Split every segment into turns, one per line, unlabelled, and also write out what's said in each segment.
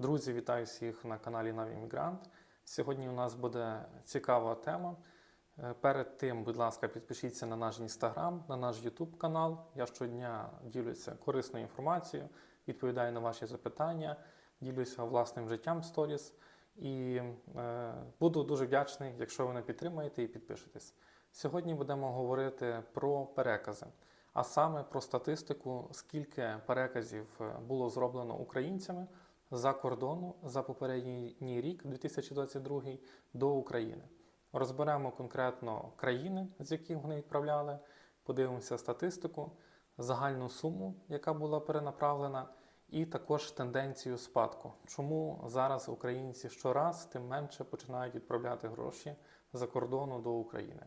Друзі, вітаю всіх на каналі Наві Мігрант. Сьогодні у нас буде цікава тема. Е, Перед тим, будь ласка, підпишіться на наш інстаграм, на наш Ютуб канал. Я щодня ділюся корисною інформацією, відповідаю на ваші запитання, ділюся власним життям сторіс. І е, буду дуже вдячний, якщо ви мене підтримаєте і підпишетесь. Сьогодні будемо говорити про перекази, а саме про статистику, скільки переказів е, було зроблено українцями за кордону за попередній рік, 2022, до України. Розберемо конкретно країни, з яких вони відправляли, подивимося статистику, загальну суму, яка була перенаправлена, і також тенденцію спадку. Чому зараз українці щораз тим менше починають відправляти гроші за кордону до України?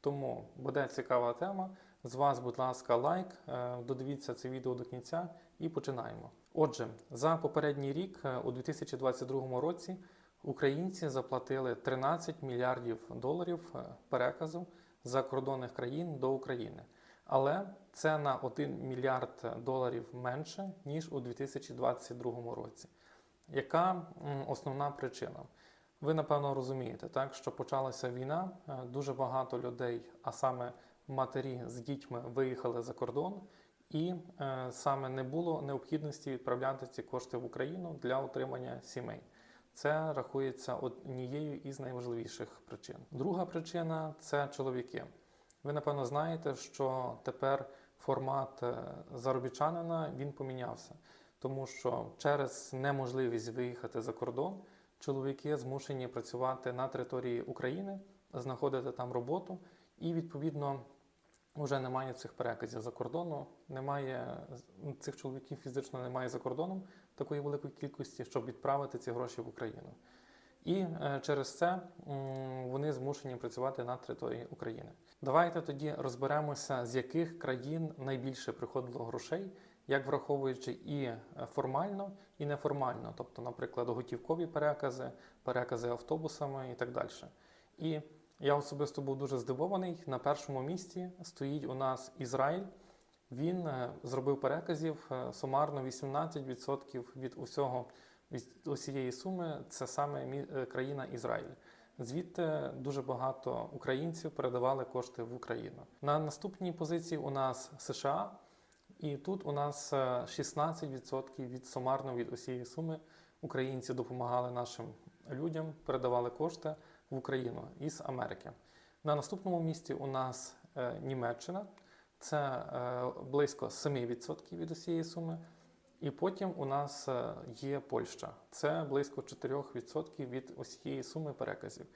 Тому буде цікава тема. З вас, будь ласка, лайк, е, додивіться це відео до кінця і починаємо. Отже, за попередній рік, е, у 2022 році, українці заплатили 13 мільярдів доларів е, переказу закордонних країн до України. Але це на 1 мільярд доларів менше, ніж у 2022 році. Яка основна причина? Ви напевно розумієте, так що почалася війна, е, дуже багато людей, а саме матері з дітьми, виїхали за кордон, і е, саме не було необхідності відправляти ці кошти в Україну для утримання сімей. Це рахується однією із найважливіших причин. Друга причина це чоловіки. Ви напевно знаєте, що тепер формат е, заробітчанина він помінявся, тому що через неможливість виїхати за кордон чоловіки змушені працювати на території України, знаходити там роботу, і відповідно вже немає цих переказів за кордону. Немає цих чоловіків фізично немає за кордоном такої великої кількості, щоб відправити ці гроші в Україну. І е, через це вони змушені працювати на території України. Давайте тоді розберемося, з яких країн найбільше приходило грошей, як враховуючи і е, формально, і неформально, тобто, наприклад, готівкові перекази, перекази автобусами і так далі. І я особисто був дуже здивований. На першому місці стоїть у нас Ізраїль. Він е, зробив переказів е, сумарно 18% від усього від усієї суми. Це саме е, країна Ізраїль. Звідти дуже багато українців передавали кошти в Україну. На наступній позиції у нас США, і тут у нас е, 16% від сумарно від усієї суми українці допомагали нашим людям, передавали кошти в Україну із Америки. На наступному місці у нас е, Німеччина, це е, близько 7% від усієї суми. І потім у нас е, є Польща, це близько 4% від усієї суми переказів.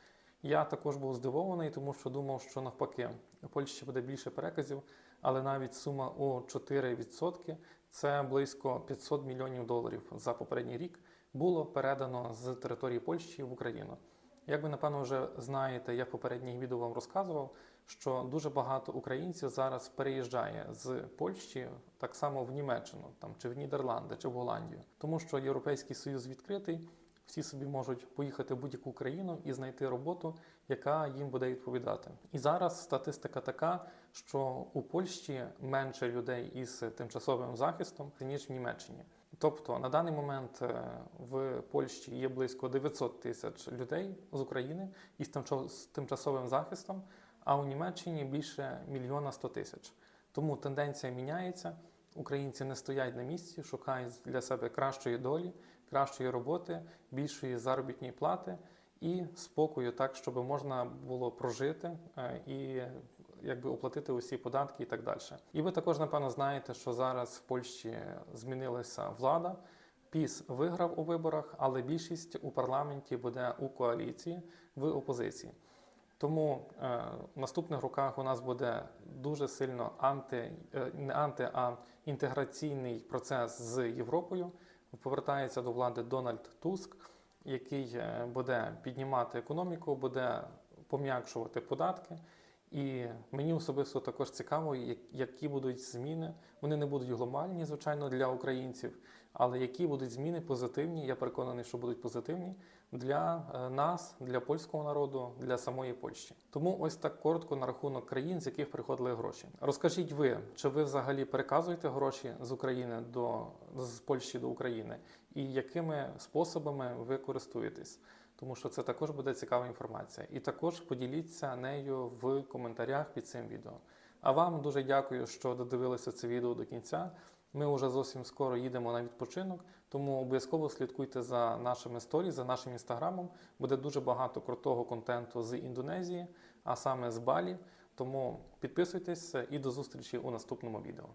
Я також був здивований, тому що думав, що навпаки у Польщі буде більше переказів, але навіть сума у 4% це близько 500 мільйонів доларів за попередній рік було передано з території Польщі в Україну. Як ви напевно вже знаєте, я в попередніх відео вам розказував, що дуже багато українців зараз переїжджає з Польщі так само в Німеччину, там чи в Нідерланди, чи в Голландію, тому що Європейський Союз відкритий. Всі собі можуть поїхати в будь-яку країну і знайти роботу, яка їм буде відповідати. І зараз статистика така, що у Польщі менше людей із тимчасовим захистом ніж в Німеччині. Тобто на даний момент е, в Польщі є близько 900 тисяч людей з України із тимчасовим захистом, а у Німеччині більше мільйона 100 тисяч. Тому тенденція міняється. Українці не стоять на місці, шукають для себе кращої долі, кращої роботи, більшої заробітної плати і спокою, так щоб можна було прожити е, і якби оплатити усі податки і так далі. І ви також напевно знаєте, що зараз в Польщі змінилася влада. Піс виграв у виборах, але більшість у парламенті буде у коаліції в опозиції. Тому е, в наступних роках у нас буде дуже сильно анти, е, не анти, а інтеграційний процес з Європою. Повертається до влади Дональд Туск, який е, буде піднімати економіку, буде пом'якшувати податки. І мені особисто також цікаво, які будуть зміни. Вони не будуть глобальні, звичайно, для українців, але які будуть зміни позитивні. Я переконаний, що будуть позитивні для е, нас, для польського народу, для самої Польщі. Тому ось так коротко на рахунок країн, з яких приходили гроші. Розкажіть ви, чи ви взагалі переказуєте гроші з України до з Польщі до України, і якими способами ви користуєтесь? Тому що це також буде цікава інформація. І також поділіться нею в коментарях під цим відео. А вам дуже дякую, що додивилися це відео до кінця. Ми вже зовсім скоро їдемо на відпочинок, тому обов'язково слідкуйте за нашими сторі, за нашим інстаграмом. Буде дуже багато крутого контенту з Індонезії, а саме з Балі. Тому підписуйтесь і до зустрічі у наступному відео.